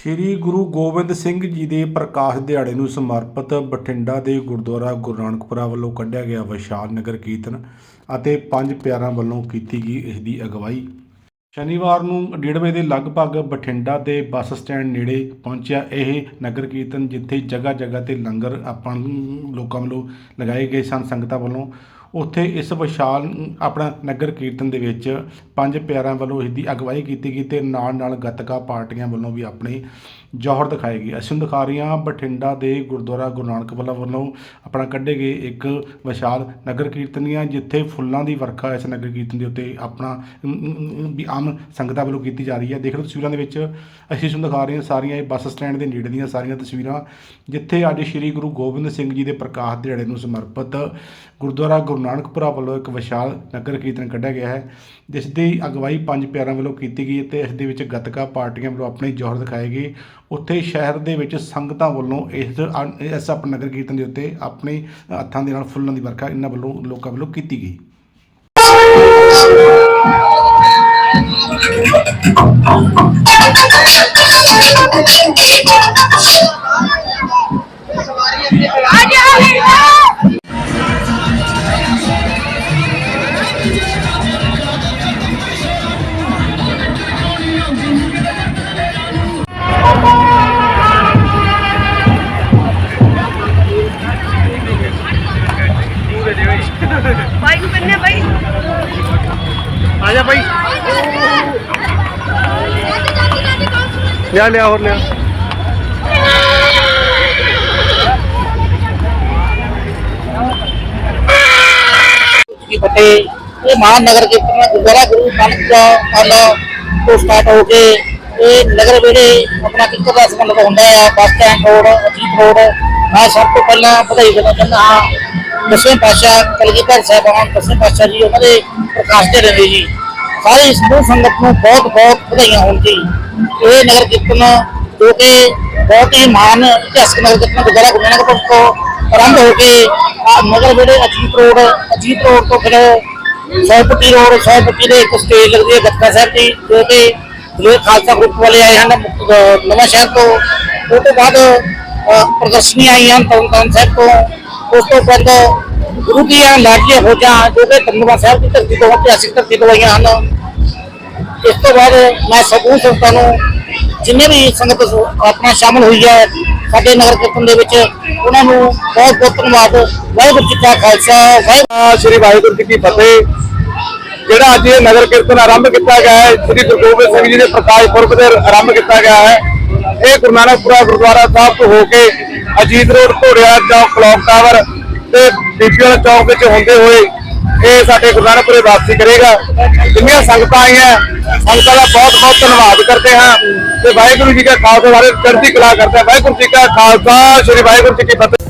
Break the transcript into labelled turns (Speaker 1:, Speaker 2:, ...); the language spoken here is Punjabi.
Speaker 1: ਸ੍ਰੀ ਗੁਰੂ ਗੋਬਿੰਦ ਸਿੰਘ ਜੀ ਦੇ ਪ੍ਰਕਾਸ਼ ਦਿਹਾੜੇ ਨੂੰ ਸਮਰਪਿਤ ਬਠਿੰਡਾ ਦੇ ਗੁਰਦੁਆਰਾ ਗੁਰੂ ਨਾਨਕਪੁਰਾ ਵੱਲੋਂ ਕੱਢਿਆ ਗਿਆ ਵਿਸ਼ਾਲ ਨਗਰ ਕੀਰਤਨ ਅਤੇ ਪੰਜ ਪਿਆਰਾਂ ਵੱਲੋਂ ਕੀਤੀ ਗਈ ਇਸ ਦੀ ਅਗਵਾਈ। ਸ਼ਨੀਵਾਰ ਨੂੰ ਡੇਢ ਵਜੇ ਦੇ ਲਗਭਗ ਬਠਿੰਡਾ ਦੇ ਬੱਸ ਸਟੈਂਡ ਨੇੜੇ ਪਹੁੰਚਿਆ ਇਹ ਨਗਰ ਕੀਰਤਨ, ਜਿੱਥੇ ਜਗ੍ਹਾ ਜਗ੍ਹਾ ਤੇ ਲੰਗਰ ਆਪਾਂ ਲੋਕਾਂ ਵੱਲੋਂ ਲਗਾਏ ਗਏ ਸਨ। ਸੰਗਤਾਂ ਵੱਲੋਂ ਉੱਥੇ ਇਸ ਵਿਸ਼ਾਲ ਆਪਣਾ ਨਗਰ ਕੀਰਤਨ ਦੇ ਵਿੱਚ ਪੰਜ ਪਿਆਰਿਆਂ ਵੱਲੋਂ ਇਸ ਦੀ ਅਗਵਾਈ ਕੀਤੀ ਗਈ ਤੇ ਨਾਲ ਨਾਲ ਗੱਤਕਾ ਪਾਰਟੀਆਂ ਵੱਲੋਂ ਵੀ ਆਪਣੇ ਜੋਹਰ ਦਿਖਾਏ ਗਈ। ਅਸੀਂ ਦਿਖਾ ਰਹੇ ਹਾਂ ਬਠਿੰਡਾ ਦੇ ਗੁਰਦੁਆਰਾ ਗੁਰੂ ਨਾਨਕ ਵੱਲੋਂ ਵੱਲੋਂ ਆਪਣਾ ਕੱਢੇ ਗਏ ਇੱਕ ਵਿਸ਼ਾਲ ਨਗਰ ਕੀਰਤਨੀਆਂ ਜਿੱਥੇ ਫੁੱਲਾਂ ਦੀ ਵਰਖਾ ਇਸ ਨਗਰ ਕੀਰਤਨ ਦੇ ਉੱਤੇ ਆਪਣਾ ਵੀ ਆਮ ਸੰਗਤਾਂ ਵੱਲੋਂ ਕੀਤੀ ਜਾ ਰਹੀ ਹੈ। ਦੇਖ ਲਓ ਤਸਵੀਰਾਂ ਦੇ ਵਿੱਚ, ਅਸੀਂ ਤੁਹਾਨੂੰ ਦਿਖਾ ਰਹੇ ਹਾਂ ਸਾਰੀਆਂ ਇਹ ਬੱਸ ਸਟੈਂਡ ਦੇ ਨੇੜੇ ਦੀਆਂ ਸਾਰੀਆਂ ਤਸਵੀਰਾਂ, ਜਿੱਥੇ ਅੱਜ ਸ੍ਰੀ ਗੁਰੂ ਗੋਬਿੰਦ ਸਿੰਘ ਜੀ ਦੇ ਪ੍ਰਕਾਸ਼ ਦਿਹਾੜੇ ਨੂੰ ਸਮਰਪਿਤ ਗੁਰਦੁਆਰਾ ਗੁਰੂ ਨਾਨਕਪੁਰਾ ਵੱਲੋਂ ਇੱਕ ਵਿਸ਼ਾਲ ਨਗਰ ਕੀਰਤਨ ਕੱਢਿਆ ਗਿਆ ਹੈ, ਜਿਸ ਦੀ ਅਗਵਾਈ ਪੰਜ ਪਿਆਰਿਆਂ ਵੱਲੋਂ ਕੀਤੀ ਗਈ ਤੇ ਇਸ ਦੇ ਵਿੱਚ ਗੱਤਕਾ ਪਾਰਟੀਆਂ ਵੱਲੋਂ ਆਪਣੇ ਜ਼ੋਹਰ ਦਿਖਾਏ ਗਏ। ਉੱਥੇ ਸ਼ਹਿਰ ਦੇ ਵਿੱਚ ਸੰਗਤਾਂ ਵੱਲੋਂ ਇਸ ਅਨ- ਇਸ ਆਪਣੇ ਨਗਰ ਕੀਰਤਨ ਦੇ ਉੱਤੇ ਆਪਣੇ ਹੱਥਾਂ ਦੇ ਨਾਲ ਫੁੱਲਾਂ ਦੀ ਵਰਖਾ ਇਹਨਾਂ ਵੱਲੋਂ ਲੋਕਾਂ ਵੱਲੋਂ ਕੀਤੀ ਗਈ।
Speaker 2: ਬਾਈ
Speaker 3: ਆ ਜਾ ਭਾਈ ਲਿਆ ਲਿਆ ਹੋਰ ਲਿਆ।
Speaker 4: ਫਤਿਹ ਇਹ ਮਹਾਨਗਰ ਕੀਰਤਨ ਗੁਰਦੁਆਰਾ ਗੁਰੂ ਨਾਨਕ ਦਾ ਹਾਲਾ ਤੋਂ ਸਟਾਰਟ ਹੋ ਕੇ ਇਹ ਨਗਰ ਵੇੜੇ ਆਪਣਾ ਕਿੱਕਰ ਦਾ ਸੰਬੰਧ ਹੁੰਦਾ ਆ bus stand road Ajit road ਮੈਂ ਸਭ ਤੋਂ ਪਹਿਲਾਂ ਵਧਾਈ ਦੇਣਾ ਚਾਹੁੰਦਾ ਹਾਂ ਦਸਵੇਂ ਪਾਤਸ਼ਾਹ ਕਲਗੀਧਰ ਸਾਹਿਬਾਨ ਦਸਵੇਂ ਪਾਤਸ਼ਾਹ ਜੀ ਉਹਨਾਂ ਦੇ ਪ੍ਰਕਾਸ਼ ਦੇ ਰਹੇ ਜੀ। ਸਾਰੇ ਸਮੂਹ ਸੰਗਤ ਨੂੰ ਬਹੁਤ ਬਹੁਤ ਵਧਾਈਆਂ ਹੋਣ ਜੀ। ਇਹ ਨਗਰ ਕੀਰਤਨ ਜੋ ਕਿ ਬਹੁਤ ਹੀ ਮਾਨ ਇਤਿਹਾਸਕ ਨਗਰ ਕੀਰਤਨ ਗੁਰਦੁਆਰਾ ਗੁਰੂ ਨਾਨਕ ਤੋਂ ਆਰੰਭ ਹੋ ਕੇ ਆਹ ਨਗਰ ਵੇੜੇ ਅਜੀਤ ਰੋਡ ਅਜੀਤ ਰੋਡ ਤੋਂ ਫਿਰ ਸੌਪੱਟੀ ਰੋਡ ਸੌਪੱਟੀ ਦੇ ਇੱਕ ਸਟੇਜ ਲੱਗਦੀ ਹੈ ਗੱਤਕਾ ਸਾਹਿਬ ਦੀ, ਜੋ ਕਿ ਦਲੇਰ ਖਾਲਸਾ ਗਰੁੱਪ ਵਾਲੇ ਆਏ ਹਨ ਨਵਾਂ ਸ਼ਹਿਰ ਤੋਂ। ਉਹ ਤੋਂ ਬਾਅਦ ਪ੍ਰਦਰਸ਼ਨੀਆਂ ਆਈਆਂ ਹਨ ਤਰਨਤਾਰਨ ਸਾਹਿਬ ਤੋਂ। ਉਸ ਤੋਂ ਬਾਅਦ ਗੁਰੂ ਦੀਆਂ ਲਾਡੀਆਂ ਫੌਜਾਂ ਜੋ ਕਿ ਦਮਦਮਾ ਸਾਹਿਬ ਦੀ ਧਰਤੀ ਤੋਂ ਇਤਿਹਾਸਿਕ ਧਰਤੀ ਤੋਂ ਆਈਆਂ ਹਨ। ਇਸ ਤੋਂ ਬਾਅਦ ਮੈਂ ਸਮੂਹ ਸੰਗਤਾਂ ਨੂੰ ਜਿੰਨੇ ਵੀ ਸੰਗਤ ਆਪਣਾ ਸ਼ਾਮਲ ਹੋਈ ਹੈ ਸਾਡੇ ਨਗਰ ਕੀਰਤਨ ਦੇ ਵਿੱਚ, ਉਹਨਾਂ ਨੂੰ ਬਹੁਤ ਬਹੁਤ ਧੰਨਵਾਦ। ਵਾਹਿਗੁਰੂ ਜੀ ਕਾ ਖਾਲਸਾ, ਵਾਹਿਗੁਰੂ
Speaker 3: ਸ਼੍ਰੀ ਵਾਹਿਗੁਰੂ ਜੀ ਕੀ ਫਤਿਹ। ਜਿਹੜਾ ਅੱਜ ਇਹ ਨਗਰ ਕੀਰਤਨ ਆਰੰਭ ਕੀਤਾ ਗਿਆ ਹੈ, ਸ਼੍ਰੀ ਗੁਰੂ ਗੋਬਿੰਦ ਸਿੰਘ ਜੀ ਦੇ ਪ੍ਰਕਾਸ਼ ਪੁਰਬ ਦੇ ਆਰੰਭ ਕੀਤਾ ਗਿਆ ਹੈ ਇਹ ਗੁਰੂ ਨਾਨਕਪੁਰਾ ਗੁਰਦੁਆਰਾ ਸਾਹਿਬ ਤੋਂ ਹੋ ਕੇ ਅਜੀਤ ਰੋਡ, ਘੋੜਿਆ ਚੌਕ ਕਲੌਕ ਟਾਵਰ ਤੇ ਬੀਬੀ ਵਾਲਾ ਚੌਕ ਵਿੱਚ ਹੁੰਦੇ ਹੋਏ ਇਹ ਸਾਡੇ ਗੁਰੂ ਨਾਨਕਪੁਰੇ ਵਾਪਸੀ ਕਰੇਗਾ। ਜਿੰਨੀਆਂ ਸੰਗਤਾਂ ਆਈਆਂ, ਸੰਗਤਾਂ ਦਾ ਬਹੁਤ ਬਹੁਤ ਧੰਨਵਾਦ ਕਰਦੇ ਹਾਂ ਤੇ ਵਾਹਿਗੁਰੂ ਜੀ ਕਾ ਖਾਲਸਾ ਵਾਲੇ ਚੜ੍ਹਦੀ ਕਲਾ ਕਰਦੇ ਹਾਂ। ਵਾਹਿਗੁਰੂ ਜੀ ਕਾ ਖਾਲਸਾ, ਸ਼੍ਰੀ ਵਾਹਿਗੁਰੂ ਜੀ ਕੀ ਫਤਿਹ।